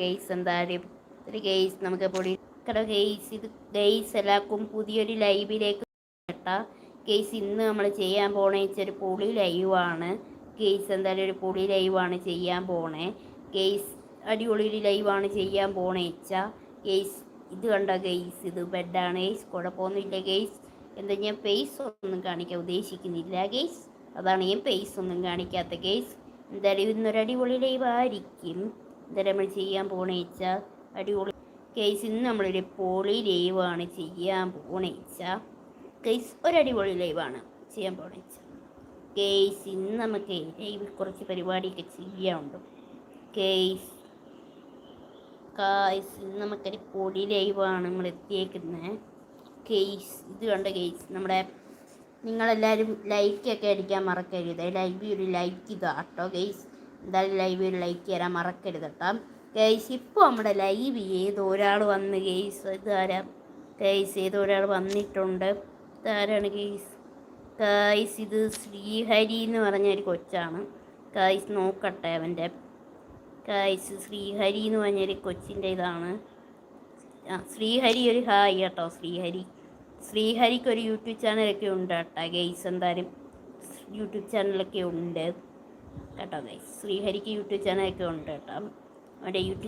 Guys എന്തായാലും ഒരു guys നമുക്ക് പൊടി കേട്ടോ ഗെയ്സ് ഇത് ഗെയ്സ് എല്ലാവർക്കും പുതിയൊരു ലൈവിലേക്ക് കേട്ടാ. ഗെയ്സ് ഇന്ന് നമ്മൾ ചെയ്യാൻ പോണേ ഒരു പൊളി ലൈവാണ് ഗെയ്സ് എന്തായാലും ഒരു പൊളി ലൈവാണ് ചെയ്യാൻ പോണേ. ഗെയ്സ് അടിപൊളി ഒരു ലൈവാണ് ചെയ്യാൻ പോണേ വെച്ചാ. ഗെയ്സ് ഇത് കണ്ട ഗെയ്സ് ഇത് ബെഡാണ് ഗെയ്സ് കുഴപ്പമൊന്നുമില്ല ഗെയ്സ് എന്താ ഞാൻ ഫേസ് ഒന്നും കാണിക്കാൻ ഉദ്ദേശിക്കുന്നില്ല ഗെയ്സ് അതാണ് ഞാൻ ഫേസ് ഒന്നും കാണിക്കാത്ത ഗെയ്സ് എന്തായാലും ഇന്നൊരു അടിപൊളി ലൈവ് എന്തായാലും നമ്മൾ ചെയ്യാൻ പോണേ വെച്ചാൽ അടിപൊളി. കേസ് ഇന്ന് നമ്മളൊരു പൊളി ലൈവാണ് ചെയ്യാൻ പോണേ വെച്ചാൽ കേസ് ഒരടിപൊളി ലൈവാണ് ചെയ്യാൻ പോണേ വെച്ചാൽ കേസ് ഇന്ന് നമുക്ക് ലൈവിൽ കുറച്ച് പരിപാടിയൊക്കെ ചെയ്യാനുണ്ട്. കേസ് കായ്സ് ഇന്ന് നമുക്കൊരു പൊടി ലൈവാണ് നമ്മൾ എത്തിയേക്കുന്നത് കേസ് ഇത് കണ്ട കേസ് നമ്മുടെ നിങ്ങളെല്ലാവരും ലൈക്കൊക്കെ അടിക്കാൻ മറക്കരുത്. ലൈവ് ഒരു ലൈക്ക് ഇതാ ഗെയ്സ് എന്തായാലും ലൈവ് ഒരു ലൈക്ക് ചെയ്യാൻ മറക്കരുത് കേട്ടോ. ഗെയ്സ് ഇപ്പോൾ നമ്മുടെ ലൈവ് ഏതോ ഒരാൾ വന്ന് ഗെയ്സ് ഇതാരാ? ഗെയ്സ് ഏതോ ഒരാൾ വന്നിട്ടുണ്ട്. ഇതാരാണ് ഗെയ്സ് ഗൈസ് ഇത് ശ്രീഹരി എന്ന് പറഞ്ഞ ഒരു കൊച്ചാണ്. ഗൈസ് നോക്കട്ടെ അവന്റെ ഗൈസ് ശ്രീഹരി എന്ന് പറഞ്ഞൊരു കൊച്ചിന്റെ ഇതാണ്. ആ ശ്രീഹരി ഒരു ഹായ് കേട്ടോ ശ്രീഹരി. ശ്രീഹരിക്ക് ഒരു യൂട്യൂബ് ചാനലൊക്കെ ഉണ്ട് കേട്ടോ ഗെയ്സ് എന്തായാലും. യൂട്യൂബ് ചാനലൊക്കെ ഉണ്ട്. കേട്ടോ. ഗൈസ് ശ്രീഹരിക്ക് യൂട്യൂബ് ചാനലൊക്കെ ഉണ്ട് കേട്ടോ. അവന്റെ യൂട്യൂബ്